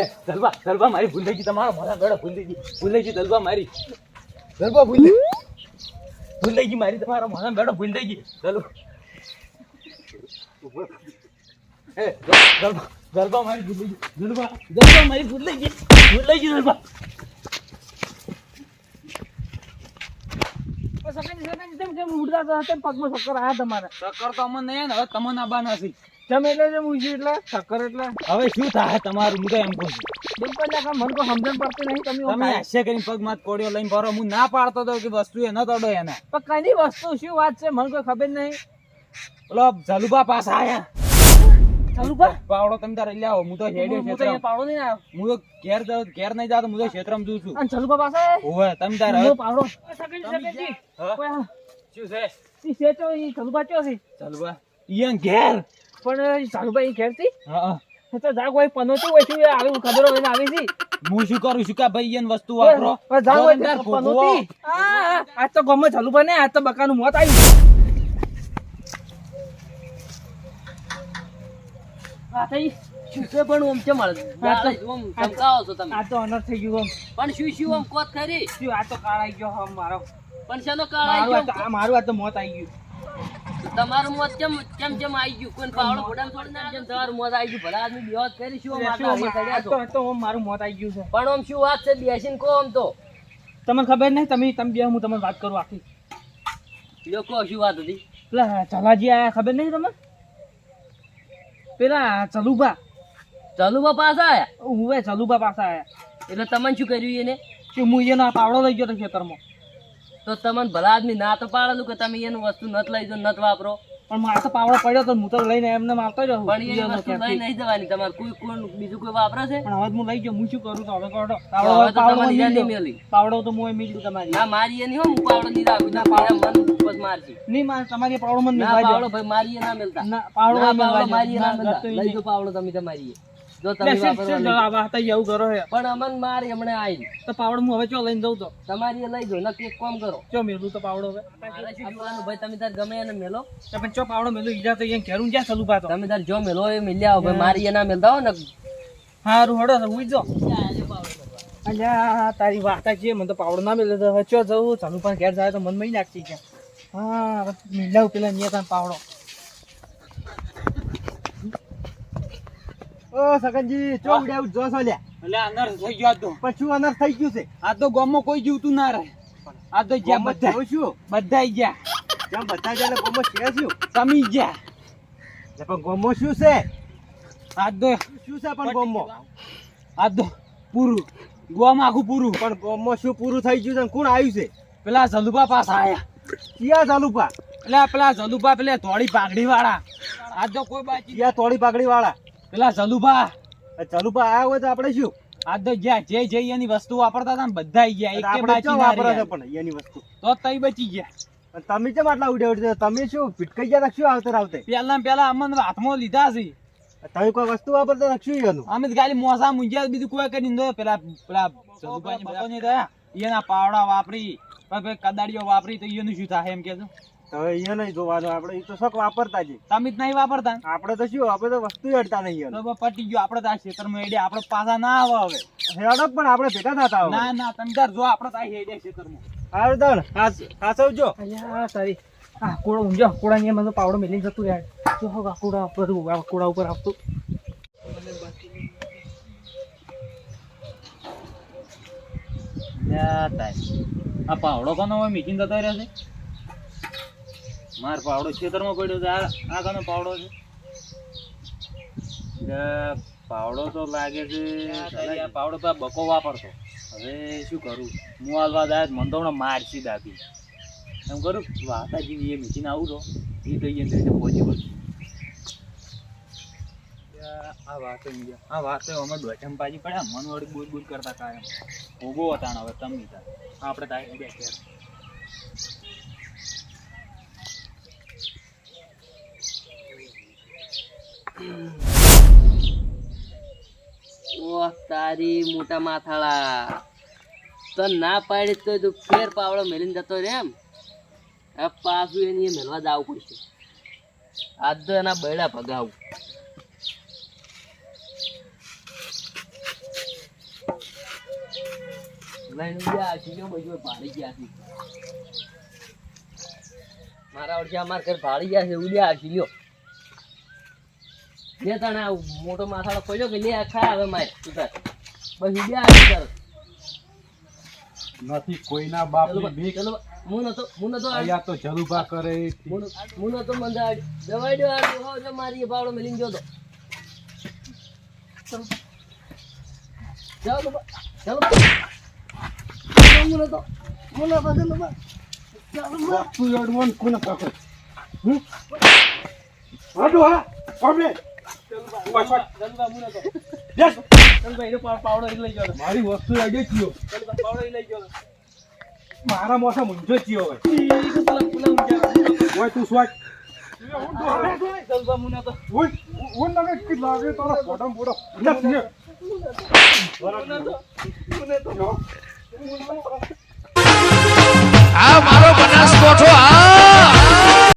એ, દલબા દલબા મારી ભૂલ થઈ ગઈ, તમારા મારા ગળા ભૂલ થઈ ગઈ, ભૂલ થઈ ગઈ, દલબા મારી. દલબા ભૂલ ભૂલ થઈ ગઈ મારી, તમારા મારા બેડો ભૂલ થઈ ગઈ. દલબા. એ, દલબા દલબા મારી ભૂલ થઈ ગઈ. દલબા દલબા મારી ભૂલ થઈ ગઈ. ભૂલ થઈ ગઈ, દલબા. સકાજી જેમ ઉડતા હતા તેમ પગમાં ચક્કર આયા તમારે. ચક્કર તો અમને નહીં હવે તમને આબાના નથી જેમ એટલે જેમ ઉજી એટલે ચક્કર એટલે. હવે શું થાય? તમારું હું તો એમ કહું છું. બિલકુલ ના કામ મને કોઈ સમજણ પડતી નહીં તમે તમે હાસ્ય કરીને પગમાં કોડિયો લઈને ભરો હું ના પાડતો હતો કે વસ્તુ એ ન તડો એને. પણ કઈ વસ્તુ શું વાત છે મને કોઈ ખબર નહીં. ઓલો જલુબા પાસ આયા. પાવડો તમે તારે લઈ આવો. હું તો હેડ્યો હું તો ક્ષેત્રમાં. અહીંયા પાવડો નહીં આવ્યો. હું તો ઘેર ઘેર નહીં જાતો હું તો ક્ષેત્રમાં જોઉં છું. અને ચાલુ પાસે? ઓવે તમે તારે પાવડો. સકાજી તમે સકાજી હા? કોઈ આ- શું છે? ઈ સેચો ઈ ચાલુ ચો છે? જલુબા ઈયન ઘેર. પણ ઈ ઈ ઘેરથી? હા હા. તો જા કોઈ પનોતી હોય છે આવી ખબર હોય ને આવી છે. હું શું કરું છું કે ભાઈ ઈયન વસ્તુ વાપરો? જા જો હોય તમે તાર તે ભોગવો. પનોતી આ આ, તો ગમે ચાલુ ને આજ તો બકાનું મોત આવ્યું. આ થઈ શું છે પણ ઓમ ધમકાવો છો તમે. આ તો અનર્થ થઈ ગયું પણ શું શું ઓમ કોત ખરી? શું આ તો કાળ ગયો હમ મારો. પણ શેનો કાળ મારું આ આવી તો ગયો આ મારું આ તો મોત આવી ગયું. તમારું મોત કેમ કેમ કેમ આવી ગયું? કોઈ પાવડો જેમ તમારું મોત આવી ગયું. ભલા આદમી કરી શું તો ઓમ મારું મોત આવી ગયું છે. પણ ઓમ શું વાત છે? બેસીને કહો આમ તો. તમને ખબર નહીં? તમે તમે બે હું તમને વાત કરું આખી. લ્યો કહો શું વાત હતી? પેલા ચલાજી આયા ખબર નહીં તમને? પેલા ચલુબા ચાલુમાં પાછા આયા? હું ચલુબા પાસે આયા. એટલે તમને શું કર્યું એને? કે હું એનો પાવડો લઈ ગયો તો ખેતરમાં. તો તમને ભલા આદમી ના તો પાડેલું કે તમે એનું વસ્તુ નત લઈ જાઓ નત વાપરો. પણ મારે તો પાવડો પડ્યો તો હું તો લઈને એમને મારતો જ પણ એ વસ્તુ લઈ નહીં જવાની. તમારે કોઈ કોણ બીજું કોઈ વાપરે છે? પણ હવે હું લઈ ગયો હું શું કરું? તો હવે કરો પાવડો તો તમારી મેલી યાદી મેલી. પાવડો તો હું મેળ્યું તમારી. ના મારી એ નહીં હું પાવડો નહીં રાખું. ના પાવડો મન ઉપર મારજી નહીં માર તમારી પાવડો મન ના પાવડો ભાઈ મારી ના મિલતા. ના પાવડો મારી ના મિલતા. લઈ જો પાવડો તમે તમારી. જો તમે વાપરવા એવું કરો હે. પણ અમન મારી હમણાં આવી તો પાવડો હું હવે ચો લઈને જઉં તો? તમારી લઈ જો નક્કી એક કામ કરો. ચો મેલું તો પાવડો હવે? ભાઈ તમે તાર ગમે એને મેલો. પણ ચો પાવડો મેલું? ઈજા તો અહીંયા ઘેરું જ્યાં ચાલુ પાતો? તમે તાર જો મેલો એ મિલ્યા આવો. ભાઈ મારી એના ના હો ને. હારું હડો તો ઉઈ જો. અલ્યા તારી વાત છે મને તો પાવડો ના મેલે તો ચો જવું? ચાલુ પણ ઘેર જાય તો મન મહી નાખતી છે હા હવે પેલા નિયત પાવડો. ઓ સગનજી ચો ઉડ્યા જો છો લ્યા એટલે અંદર થઈ ગયો આ તો. પણ શું અનર્થ થઈ ગયું છે. આ તો ગામમાં કોઈ જીવતું ના રહે. આ તો જ્યાં બધા છું. બધા ગયા. બધા ગયા એટલે ગોમો છે શું? તમે ગયા. પણ ગોમો શું છે? આ તો શું છે પણ ગોમો આ તો પૂરું. ગોમ આખું પૂરું. પણ ગોમો શું પૂરું થઈ ગયું છે કોણ આવ્યું છે? પેલા જલુબા પાછા આયા. ક્યાં ચાલુપા એટલે પેલા જલુબા પેલા થોડી પાઘડી વાળા આ તો કોઈ બાકી ક્યાં થોડી પાકડી વાળા પેલા જલુભા. જલુભા આવ્યા હોય તો આપણે શું? આ તો જ્યાં જે જે એની વસ્તુ વાપરતા હતા ને બધા ગયા. એક બાકી વાપરે છે પણ એની વસ્તુ? તો તઈ બચી ગયા. તમે કેમ આટલા ઉડ્યા ઉડ્યા? તમે શું ફિટકાઈ ગયા રાખશું આવતે આવતે પેલા પેલા અમને હાથમાં લીધા છે. તમે કોઈ વસ્તુ વાપરતા રાખશું એનું? અમે ખાલી મોસા મુંજ્યા બીજું કોઈ કરી દો. પેલા પેલા જલુભાઈ બધા નહીં થયા એના પાવડા વાપરી કદાડીઓ વાપરી તો એનું શું થાય એમ કે હવે એ નહીં જોવાનું આપણે એ તો શોખ વાપરતા જ. તમે જ નહીં વાપરતા? આપણે તો શું આપણે તો વસ્તુ અડતા નહીં તો પટી ગયો આપણે તો આ ક્ષેત્રમાં એડે આપણે પાછા ના આવે હવે. હેડક પણ આપણે ભેગા થતા ના ના તમે તાર જો આપણે તો આ હેડે ક્ષેત્રમાં હારું દણ હાસવજો. અલ્યા તારી આ કોળો ઊંઝો કોળા ની મને તો પાવડો મેલી જતું યાર જો હવે કોળા ઉપર કોળા ઉપર આવતું. આ પાવડો કોનો હોય મીટિંગ જતો રહ્યો છે? માર પાવડો ખેતરમાં પડ્યો છે. આ કોનો પાવડો છે? પાવડો તો લાગે છે. પાવડો તો બકો વાપરતો હવે શું કરું? હું હાલવા જાય મને તો મારશી દાબી એમ કરું, વાતાજી એ મીટિંગ આવું તો. એ થઈ એને રીતે પહોંચી વળું આ વાતો આ વાતો અમે દોઠમ પાજી પડ્યા. મન વળી બોલ બોલ કરતા કાયમ ઊભો હતા હવે, તમે હતા આપણે તારે બે ઓહ, તારી મોટા માથાળા. તો ના પાડી તો ફેર પાવડો મેલીને જતો રે એમ. આ પાછું એની મેળવા જ આવવું પડશે. આજ તો એના બૈડા ભગાવું. ગયા મારા ઓળખે અમારા ઘર ભાળી ગયા છે ઉડ્યા આ શીલ્યો બે તને મોટો માથાડો પડ્યો કે લે ખા હવે માય ઉતાર બસ આ ઉતાર નથી કોઈના બાપની ચલો હું નતો હું નતો આ- તો જલુભા કરે હું નતો- મંદાડ દવાઈ દો આ ડોહો જો મારી એ બાવડો જો તો. ચાલો. ચાલો હું નતો હું નતો ચલો ચાલો તું અડવાન કોને કાકો હમ? હા જલ્દી મારી વસ્તુ અડે ચિયો જલ્દી પાવડો એ લઈ ગયો મારા મોસા મુંજો ચિયો હોય. તો સ્વાટ લાગે તારા ફોટો ફોટો આ મારો બનાસકોઠો આ